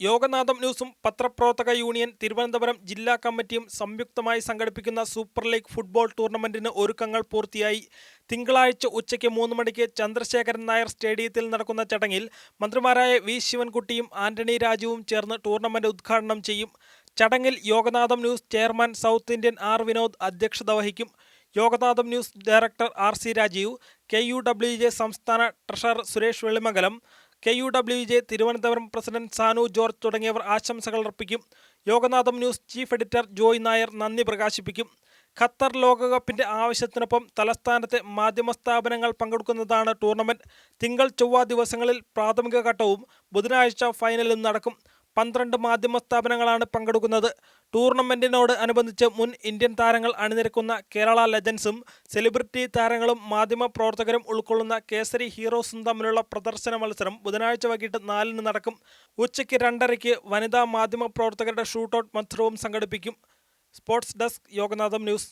യോഗനാഥം ന്യൂസും പത്രപ്രവർത്തക യൂണിയൻ തിരുവനന്തപുരം ജില്ലാ കമ്മിറ്റിയും സംയുക്തമായി സംഘടിപ്പിക്കുന്ന സൂപ്പർ ലീഗ് ഫുട്ബോൾ ടൂർണമെന്റിന് ഒരുക്കങ്ങൾ പൂർത്തിയായി. തിങ്കളാഴ്ച ഉച്ചയ്ക്ക് മൂന്ന് മണിക്ക് ചന്ദ്രശേഖരൻ നായർ സ്റ്റേഡിയത്തിൽ നടക്കുന്ന ചടങ്ങിൽ മന്ത്രിമാരായ വി ശിവൻകുട്ടിയും ആന്റണി രാജുവും ചേർന്ന് ടൂർണമെന്റ് ഉദ്ഘാടനം ചെയ്യും. ചടങ്ങിൽ Yoganatham news chairman South Indian R Vinod അധ്യക്ഷത വഹിക്കും. Yoganatham news director R C Rajeev K U W J സംസ്ഥാന treasurer Suresh Vellimangalam K U W J Thiruvananthapuram president Sanu George തുടങ്ങിയവർ ആശംസകൾ അർപ്പിക്കും. Yoganatham news chief editor Joy Nair നന്ദി പ്രകാശിപ്പിക്കും. Qatar ലോകകപ്പിന്റെ ആവശ്യത്തിനൊപ്പം തലസ്ഥാനത്തെ മാധ്യമ സ്ഥാപനങ്ങൾ പങ്കെടുക്കുന്നതാണ് ടൂർണമെന്റ്. തിങ്കൾ ചൊവ്വ ദിവസങ്ങളിൽ പ്രാഥമിക ഘട്ടവും ബുധനാഴ്ച ഫൈനലും നടക്കും. പന്ത്രണ്ട് മാധ്യമ സ്ഥാപനങ്ങളാണ് പങ്കെടുക്കുന്നത്. ടൂർണമെന്റിനോട് അനുബന്ധിച്ച് മുൻ ഇന്ത്യൻ താരങ്ങൾ അണിനിരക്കുന്ന കേരള ലെജൻസും സെലിബ്രിറ്റി താരങ്ങളും മാധ്യമ പ്രവർത്തകരും ഉൾക്കൊള്ളുന്ന കേസരി ഹീറോസും തമ്മിലുള്ള പ്രദർശന മത്സരം ബുധനാഴ്ച വൈകിട്ട് നാലിന് നടക്കും. ഉച്ചയ്ക്ക് രണ്ടരയ്ക്ക് വനിതാ മാധ്യമ പ്രവർത്തകരുടെ ഷൂട്ടൌട്ട് മത്സരവും സംഘടിപ്പിക്കും. Sports desk Yoganatham news.